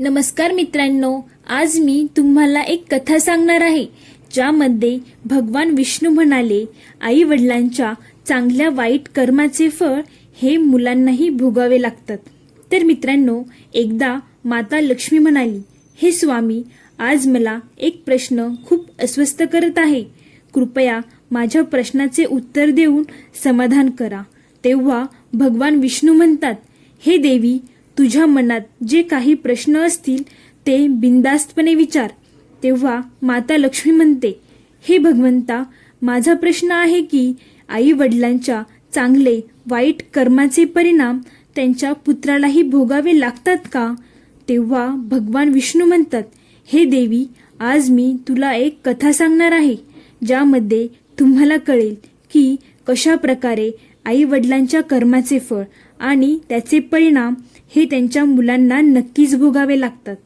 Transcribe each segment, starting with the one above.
नमस्कार मित्रांनो आज मी तुम्हाला एक कथा सांगणार आहे ज्यामध्ये भगवान विष्णू म्हणाले आई वडिलांच्या चांगल्या वाईट कर्माचे फळ हे मुलांनाही भोगावे लागतात. तर मित्रांनो एकदा माता लक्ष्मी म्हणाली हे स्वामी आज मला एक प्रश्न खूप अस्वस्थ करत आहे. कृपया माझ्या प्रश्नाचे उत्तर देऊन समाधान करा. तेव्हा भगवान विष्णू म्हणतात हे देवी तुझ्या मनात जे काही प्रश्न असतील ते बिंदास्तपणे विचार. तेव्हा माता लक्ष्मी म्हणते हे भगवंता माझा प्रश्न आहे की आई वडिलांच्या चांगले वाईट कर्माचे परिणाम त्यांच्या पुत्रालाही भोगावे लागतात का? तेव्हा भगवान विष्णू म्हणतात हे देवी आज मी तुला एक कथा सांगणार आहे ज्यामध्ये तुम्हाला कळेल की कशा प्रकारे आई वडिलांच्या कर्माचे फळ आणि त्याचे परिणाम हे त्यांच्या मुलांना नक्कीच भोगावे लागतात.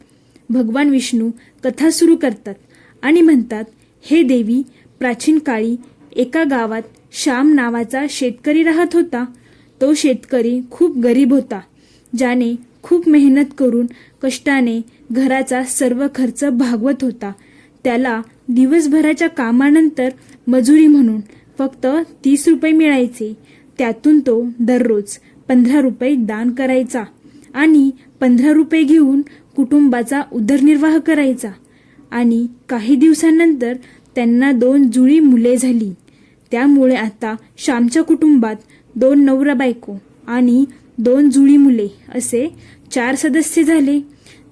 भगवान विष्णू कथा सुरू करतात आणि म्हणतात हे देवी प्राचीन काळी एका गावात श्याम नावाचा शेतकरी राहत होता. तो शेतकरी खूप गरीब होता. ज्याने खूप मेहनत करून कष्टाने घराचा सर्व खर्च भागवत होता. त्याला दिवसभराच्या कामानंतर मजुरी म्हणून फक्त तीस रुपये मिळायचे. त्यातून तो दररोज पंधरा रुपये दान करायचा आणि पंधरा रुपये घेऊन कुटुंबाचा उदरनिर्वाह करायचा. आणि काही दिवसांनंतर त्यांना दोन जुळी मुले झाली. त्यामुळे आता श्यामच्या कुटुंबात दोन नवरा बायको आणि दोन जुळी मुले असे चार सदस्य झाले.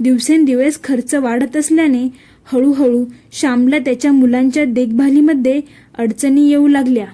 दिवसेंदिवस खर्च वाढत असल्याने हळूहळू श्यामला त्याच्या मुलांच्या देखभालीमध्ये अडचणी येऊ लागल्या.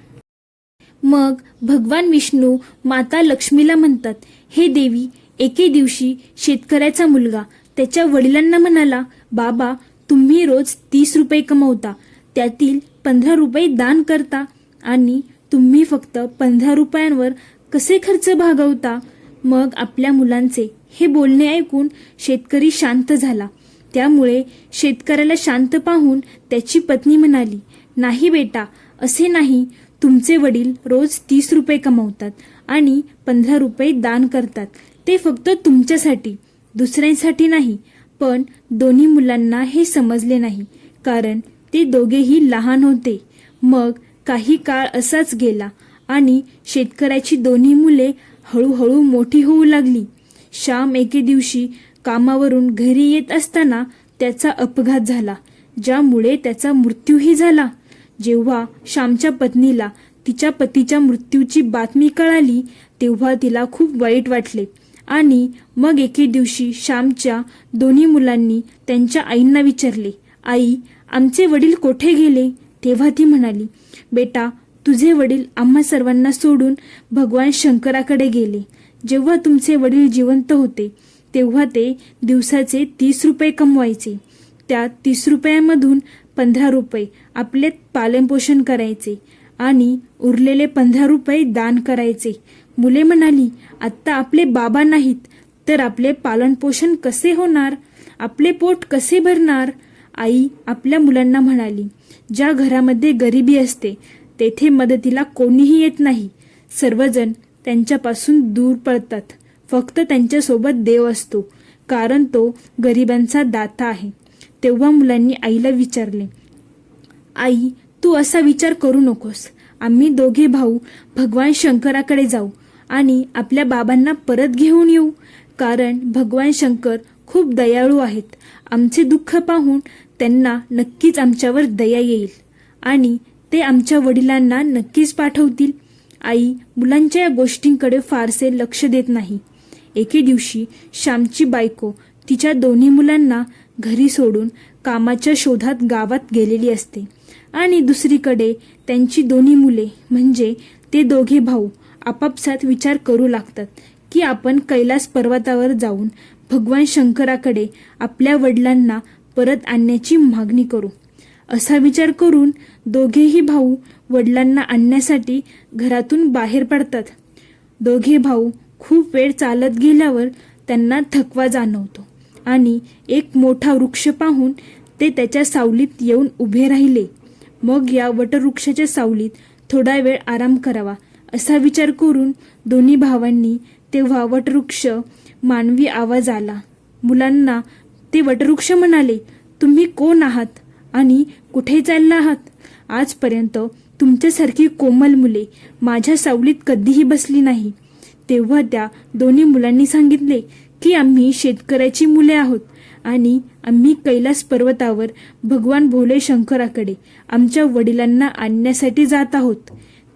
मग भगवान विष्णू माता लक्ष्मीला म्हणतात हे देवी एके दिवशी शेतकऱ्याचा मुलगा त्याच्या वडिलांना म्हणाला बाबा तुम्ही रोज तीस रुपये कमवता त्यातील पंधरा रुपये दान करता आणि तुम्ही फक्त पंधरा रुपयांवर कसे खर्च भागवता? मग आपल्या मुलांचे हे बोलणे ऐकून शेतकरी शांत झाला. त्यामुळे शेतकऱ्याला शांत पाहून त्याची पत्नी म्हणाली नाही बेटा असे नाही. तुमचे वडील रोज तीस रुपये कमवतात आणि पंधरा रुपये दान करतात. ते फक्त तुमच्यासाठी दुसऱ्यांसाठी नाही पण दोन्ही मुलांना हे समजले नाही कारण ते दोघेही लहान होते. मग काही काळ असाच गेला आणि शेतकऱ्याची दोन्ही मुले हळूहळू मोठी होऊ लागली. श्याम एके दिवशी कामावरून घरी येत असताना त्याचा अपघात झाला ज्यामुळे त्याचा मृत्यूही झाला. जेव्हा श्यामच्या पत्नीला तिच्या पतीच्या मृत्यूची बातमी कळाली तेव्हा तिला खूप वाईट वाटले. आणि मग एके दिवशी श्यामच्या दोन्ही मुलांनी त्यांच्या आईंना विचारले आई आमचे वडील कोठे गेले? तेव्हा ती म्हणाली बेटा तुझे वडील आम्हा सर्वांना सोडून भगवान शंकराकडे गेले. जेव्हा तुमचे वडील जिवंत होते तेव्हा ते दिवसाचे तीस रुपये कमवायचे. त्या तीस रुपयामधून पंधरा रुपये. आपले पालनपोषण करायचे. आणि उरलेले पंधरा रुपये दान करायचे. मुले म्हणाली आत्ता आपले बाबा नाहीत तर आपले पालनपोषण कसे होणार? आपले पोट कसे भरणार? आई आपल्या मुलांना म्हणाली ज्या घरामध्ये गरिबी असते तेथे मदतीला कोणीही येत नाही. सर्वजण त्यांच्यापासून दूर पळतात. फक्त त्यांच्यासोबत देव असतो कारण तो गरिबांचा दाता आहे. तेव्हा मुलांनी आईला विचारले आई तू असा विचार करू नकोस. आम्ही दोघे भाऊ भगवान शंकराकडे जाऊ आणि आपल्या बाबांना परत घेऊन येऊ. कारण भगवान शंकर खूप दयाळू आहेत. आमचे दुःख पाहून त्यांना नक्कीच आमच्यावर दया येईल आणि ते आमच्या वडिलांना नक्कीच पाठवतील. आई मुलांच्या या गोष्टींकडे फारसे लक्ष देत नाही. एके दिवशी श्यामची बायको तिच्या दोन्ही मुलांना घरी सोडून कामाच्या शोधात गावात गेलेली असते. आणि दुसरीकडे त्यांची दोन्ही मुले म्हणजे ते दोघे भाऊ आपापसात विचार करू लागतात की आपण कैलास पर्वतावर जाऊन भगवान शंकराकडे आपल्या वडिलांना परत आणण्याची मागणी करू. असा विचार करून दोघेही भाऊ वडिलांना आणण्यासाठी घरातून बाहेर पडतात. दोघे भाऊ खूप वेळ चालत गेल्यावर त्यांना थकवा जाणवतो. आणि एक मोठा वृक्ष पाहून ते त्याच्या सावलीत येऊन उभे राहिले. मग या वटवृक्षाच्या सावलीत थोडा वेळ आराम करावा असा विचार करून दोन्ही भावांनी तेव्हा वटवृक्ष मानवी आवाज आला. मुलांना ते वटवृक्ष म्हणाले तुम्ही कोण आहात आणि कुठे चालला आहात? आजपर्यंत तुमच्यासारखी कोमल मुले माझ्या सावलीत कधीही बसली नाही. तेव्हा त्या दोन्ही मुलांनी सांगितले की आम्ही शेतकऱ्याची मुले आहोत. आणि आम्ही कैलास पर्वतावर भगवान भोले शंकराकडे आमच्या वडिलांना आणण्यासाठी जात आहोत.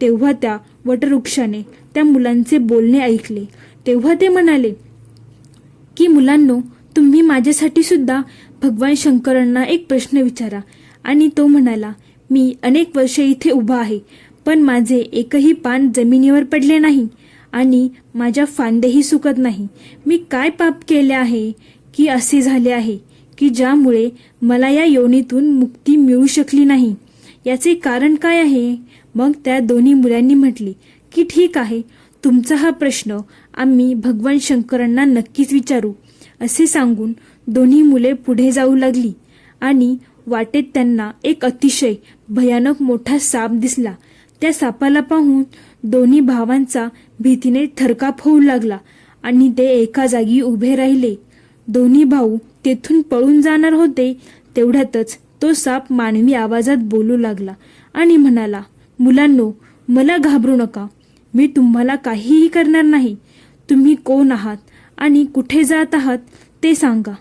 तेव्हा त्या वटवृक्षाने त्या मुलांचे बोलणे ऐकले. तेव्हा ते म्हणाले की मुलांनो तुम्ही माझ्यासाठी सुद्धा भगवान शंकरांना एक प्रश्न विचारा. आणि तो म्हणाला मी अनेक वर्षे इथे उभा आहे पण माझे एकही पान जमिनीवर पडले नाही. आणि माझ्या फांदेही सुकत नाही. मी काय पाप केले आहे की असे झाले आहे की ज्यामुळे मला या योनीतून मुक्ती मिळू शकली नाही? याचे कारण काय आहे? मग त्या दोन्ही मुलांनी म्हटले की ठीक आहे तुमचा हा प्रश्न आम्ही भगवान शंकरांना नक्कीच विचारू. असे सांगून दोन्ही मुले पुढे जाऊ लागली आणि वाटेत त्यांना एक अतिशय भयानक मोठा साप दिसला. त्या सापाला पाहून दोन्ही भावांचा भीतीने थरकाप होऊ लागला आणि ते एका जागी उभे राहिले. दोन्ही भाऊ तेथून पळून जाणार होते तेवढ्यातच तो साप मानवी आवाजात बोलू लागला आणि म्हणाला मुलांनो मला घाबरू नका. मी तुम्हाला काहीही करणार नाही. तुम्ही कोण आहात आणि कुठे जात आहात ते सांगा.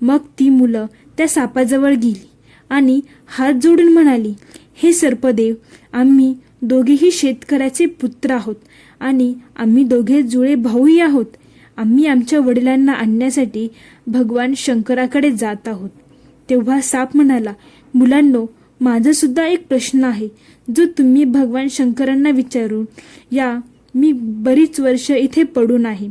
मग ती मुलं त्या सापाजवळ गेली आणि हात जोडून म्हणाली हे सर्पदेव आम्ही दोघेही शेतकऱ्याचे पुत्र आहोत. आणि आम्ही दोघे जुळे भाऊही आहोत. आम्ही आमच्या वडिलांना आणण्यासाठी भगवान शंकराकडे जात आहोत. तेव्हा साप म्हणाला मुलांनो माझा सुद्धा एक प्रश्न आहे. जो तुम्ही भगवान शंकरांना विचारून या मी बरीच वर्ष इथे पडून आहे.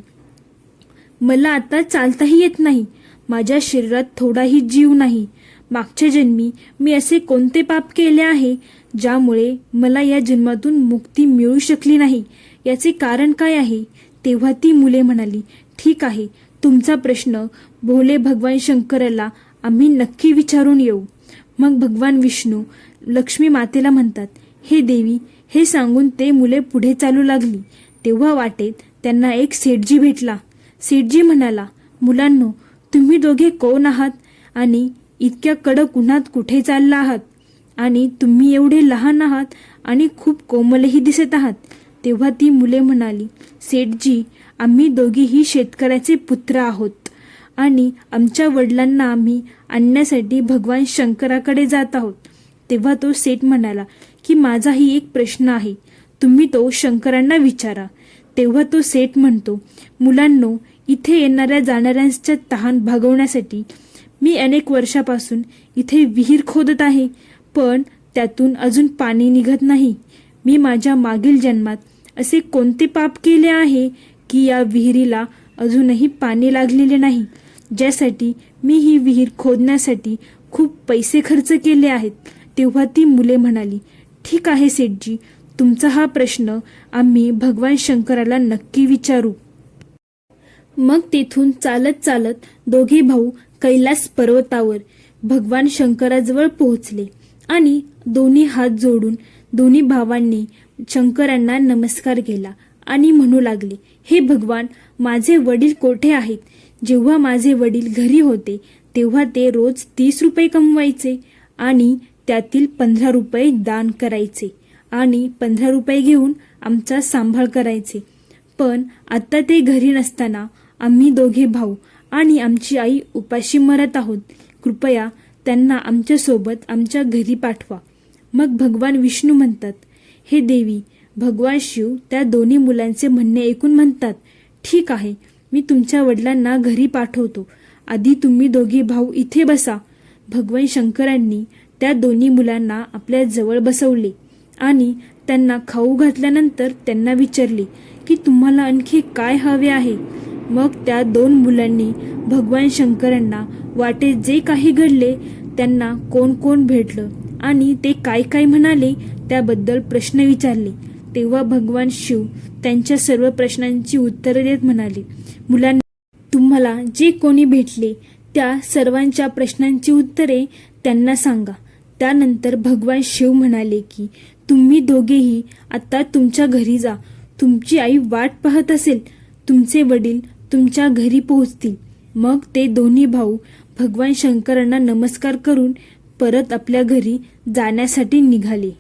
मला आता चालताही येत नाही. माझ्या शरीरात थोडाही जीव नाही. मागच्या जन्मी मी असे कोणते पाप केले आहे ज्यामुळे मला या जन्मातून मुक्ती मिळू शकली नाही? याचे कारण काय आहे? तेव्हा ती मुले म्हणाली ठीक आहे तुमचा प्रश्न भोले भगवान शंकराला आम्ही नक्की विचारून येऊ. मग भगवान विष्णू लक्ष्मी मातेला म्हणतात हे देवी हे सांगून ते मुले पुढे चालू लागली. तेव्हा वाटेत त्यांना एक सेठजी भेटला. सेठजी म्हणाला मुलांनो तुम्ही दोघे कोण आहात? आणि इतक्या कडक उन्हात कुठे चालला आहात? आणि तुम्ही एवढे लहान आहात आणि खूप कोमलही दिसत आहात तेव्हा ती मुले म्हणाली सेठजी आम्ही दोघीही शेतकऱ्याचे पुत्र आहोत. आणि आमच्या वडिलांना आम्ही आणण्यासाठी भगवान शंकराकडे जात आहोत. तेव्हा तो सेठ म्हणाला की माझाही एक प्रश्न आहे. तुम्ही तो शंकरांना विचारा. तेव्हा तो सेठ म्हणतो मुलांनो इथे येणाऱ्या जाणाऱ्यांच्या तहान भागवण्यासाठी मी अनेक वर्षापासून इथे विहीर खोदत आहे पण त्यातून अजून पाणी निघत नाही. मी माझ्या मागील जन्मात असे कोणते पाप केले आहे की या विहिरीला अजूनही पाणी लागलेले नाही ज्यासाठी मी ही विहीर खोदण्यासाठी खूप पैसे खर्च केले आहेत? तेव्हा ती मुले म्हणाली ठीक आहे सेठजी तुमचा हा प्रश्न आम्ही भगवान शंकराला नक्की विचारू. मग तेथून चालत चालत दोघे भाऊ कैलास पर्वतावर भगवान शंकराजवळ पोहोचले आणि दोन्ही हात जोडून दोन्ही भावांनी शंकरांना नमस्कार केला आणि म्हणू लागले हे भगवान माझे वडील कोठे आहेत? जेव्हा माझे वडील घरी होते तेव्हा ते रोज तीस रुपये कमवायचे आणि त्यातील पंधरा रुपये दान करायचे आणि पंधरा रुपये घेऊन आमचा सांभाळ करायचे. पण आता ते घरी नसताना आम्ही दोघे भाऊ आणि आमची आई उपाशी मरत आहोत. कृपया त्यांना आमच्यासोबत आमच्या घरी पाठवा. मग भगवान विष्णू म्हणतात हे देवी भगवान शिव त्या दोन्ही मुलांचे म्हणणे ऐकून म्हणतात ठीक आहे मी तुमच्या वडिलांना घरी पाठवतो. आधी तुम्ही दोघे भाऊ इथे बसा. भगवान शंकरांनी त्या दोन्ही मुलांना आपल्या जवळ बसवले आणि त्यांना खाऊ घातल्यानंतर त्यांना विचारले की तुम्हाला आणखी काय हवे आहे? मग त्या दोन मुलांनी भगवान शंकरांना वाटेत जे काही घडले त्यांना कोण कोण भेटलं आणि ते काय काय म्हणाले त्याबद्दल प्रश्न विचारले. तेव्हा भगवान शिव त्यांच्या सर्व प्रश्नांची उत्तरे देत म्हणाले मुलांना तुम्हाला जे कोणी भेटले त्या सर्वांच्या प्रश्नांची उत्तरे त्यांना सांगा. त्यानंतर भगवान शिव म्हणाले की तुम्ही दोघेही आता तुमच्या घरी जा. तुमची आई वाट पाहत असेल. तुमचे वडील तुमच्या घरी पोहोचतील. मग ते दोन्ही भाऊ भगवान शंकरांना नमस्कार करून परत आपल्या घरी जाण्यासाठी निघाले.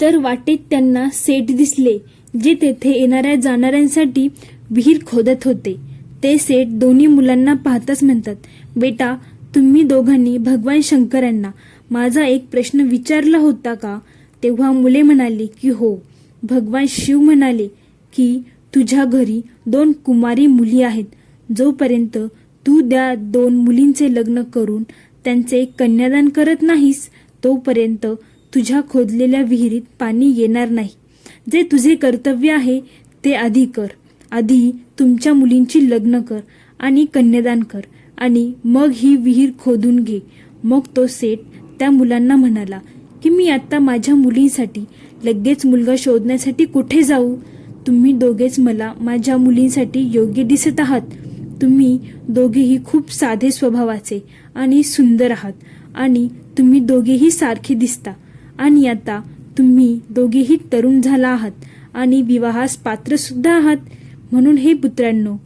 तर वाटेत त्यांना सेठ दिसले जे तेथे येणाऱ्या जाणाऱ्यांसाठी विहीर खोदत होते. ते सेठ दोन्ही मुलांना पाहताच म्हणतात बेटा तुम्ही दोघांनी भगवान शंकरांना माझा एक प्रश्न विचारला होता का? तेव्हा मुले म्हणाली की हो. भगवान शिव म्हणाले की तुझ्या घरी दोन कुमारी मुली आहेत. जोपर्यंत तू त्या दोन मुलींचे लग्न करून त्यांचे कन्यादान करत नाहीस तोपर्यंत तुझ्या खोदलेल्या विहिरीत पाणी येणार नाही. जे तुझे कर्तव्य आहे ते आधी कर. आधी तुमच्या मुलींची लग्न कर आणि कन्यादान कर आणि मग ही विहीर खोदून घे. मग तो सेठ त्या मुलांना म्हणाला की मी आता माझ्या मुलींसाठी लगेच मुलगा शोधण्यासाठी कुठे जाऊ? तुम्ही दोघेच मला माझ्या मुलींसाठी योग्य दिसत आहात. तुम्ही दोघेही खूप साधे स्वभावाचे आणि सुंदर आहात. आणि तुम्ही दोघेही सारखे दिसता. आणि आता तुम्ही दोघेही तरुण झाला आहात आणि विवाहास पात्रसुद्धा आहात. म्हणून हे पुत्रांनो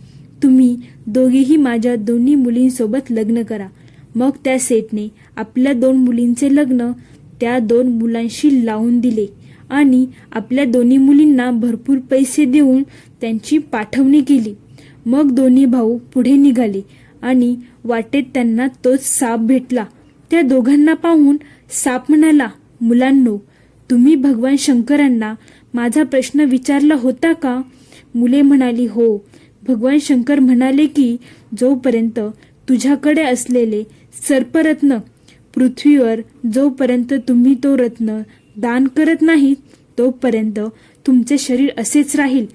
तुम्ही दोघेही माझ्या दोन्ही मुलींसोबत लग्न करा. मग त्या सेठने आपल्या दोन मुलींचे लग्न त्या दोन मुलांशी लावून दिले. आणि आपल्या दोन्ही मुलींना भरपूर पैसे देऊन त्यांची पाठवणी केली. मग दोन्ही भाऊ पुढे निघाले आणि वाटेत त्यांना तोच साप भेटला. त्या दोघांना पाहून साप म्हणाला मुलांनो तुम्ही भगवान शंकरांना माझा प्रश्न विचारला होता का? मुले म्हणाली हो. भगवान शंकर म्हणाले की जोपर्यंत तुझ्याकडे असलेले सर्परत्न पृथ्वीवर जोपर्यंत तुम्ही तो रत्न दान करत नाही तोपर्यंत तुमचे शरीर असेच राहील.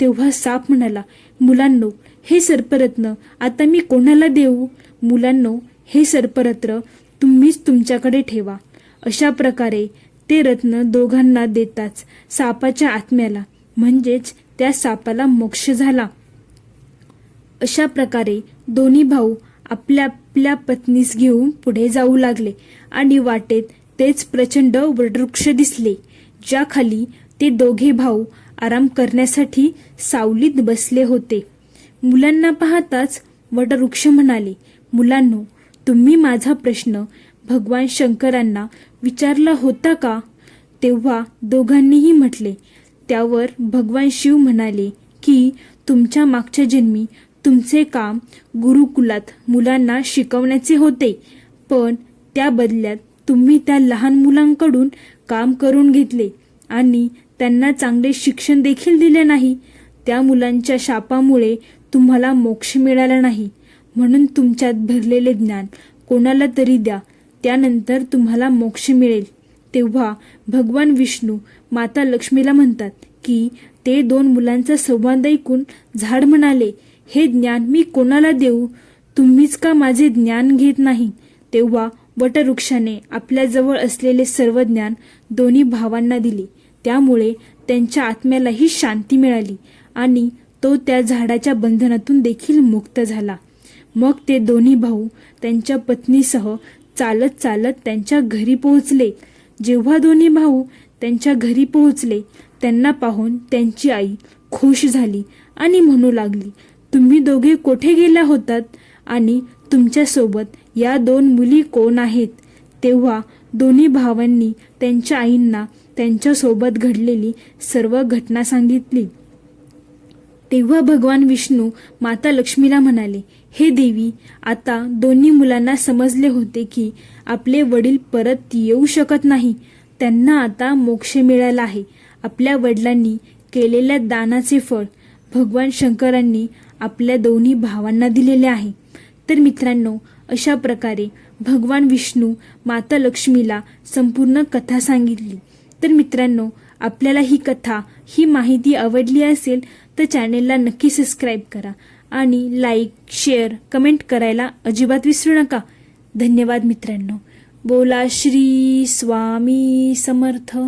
तेव्हा साप म्हणाला मुलांनो हे सर्परत्न आता मी कोणाला देऊ? मुलांनो हे सर्परत्न तुम्हीच तुमच्याकडे ठेवा. अशा प्रकारे ते रत्न दोघांना देताच सापाच्या आत्म्याला म्हणजेच त्या सापाला मोक्ष झाला. अशा प्रकारे दोन्ही भाऊ आपल्या आपल्या पत्नीस घेऊन पुढे जाऊ लागले आणि वाटेत तेच प्रचंड वटवृक्ष दिसले ज्याखाली ते दोघे भाऊ आराम करण्यासाठी सावलीत बसले होते. मुलांना पाहताच वटवृक्ष म्हणाले मुलांनो तुम्ही माझा प्रश्न भगवान शंकरांना विचारला होता का? तेव्हा दोघांनीही म्हटले त्यावर भगवान शिव म्हणाले की तुमच्या मागच्या जन्मी तुमचे काम गुरुकुलात मुलांना शिकवण्याचे होते पण त्या बदल्यात तुम्ही त्या लहान मुलांकडून काम करून घेतले आणि त्यांना चांगले शिक्षण देखील दिले नाही त्या मुलांच्या शापामुळे तुम्हाला मोक्ष मिळाला नाही. म्हणून तुमच्यात भरलेले ज्ञान कोणाला तरी द्या त्यानंतर तुम्हाला मोक्ष मिळेल. तेव्हा भगवान विष्णू माता लक्ष्मीला म्हणतात की ते दोन मुलांचा संवाद ऐकून झाड म्हणाले हे ज्ञान मी कोणाला देऊ? तुम्हीच का माझे ज्ञान घेत नाही? तेव्हा वटवृक्षाने आपल्याजवळ असलेले सर्व ज्ञान दोन्ही भावांना दिले. त्यामुळे त्यांच्या आत्म्यालाही शांती मिळाली आणि तो त्या झाडाच्या बंधनातून देखील मुक्त झाला. मग ते दोन्ही भाऊ त्यांच्या पत्नीसह चालत चालत त्यांच्या घरी पोहोचले. जेव्हा दोन्ही भाऊ त्यांच्या घरी पोहोचले त्यांना पाहून त्यांची आई खुश झाली आणि म्हणू लागली तुम्ही दोघे कोठे गेल्या होतात? आणि तुमच्यासोबत या दोन मुली कोण आहेत? तेव्हा दोन्ही भावांनी त्यांच्या आईंना त्यांच्यासोबत घडलेली सर्व घटना सांगितली. तेव्हा भगवान विष्णू माता लक्ष्मीला म्हणाले हे देवी आता दोन्ही मुलांना समजले होते की आपले वडील परत येऊ शकत नाही. त्यांना आता मोक्ष मिळाला आहे. आपल्या वडिलांनी केलेल्या दानाचे फळ भगवान शंकरांनी आपल्या दोन्ही भावांना दिलेले आहे. तर मित्रांनो अशा प्रकारे भगवान विष्णू माता लक्ष्मीला संपूर्ण कथा सांगितली. तर मित्रांनो आपल्याला ही कथा ही माहिती आवडली असेल तर चॅनेलला नक्की सबस्क्राईब करा आणि लाईक शेअर कमेंट करायला अजिबात विसरू नका. धन्यवाद मित्रांनो. बोला श्री स्वामी समर्थ.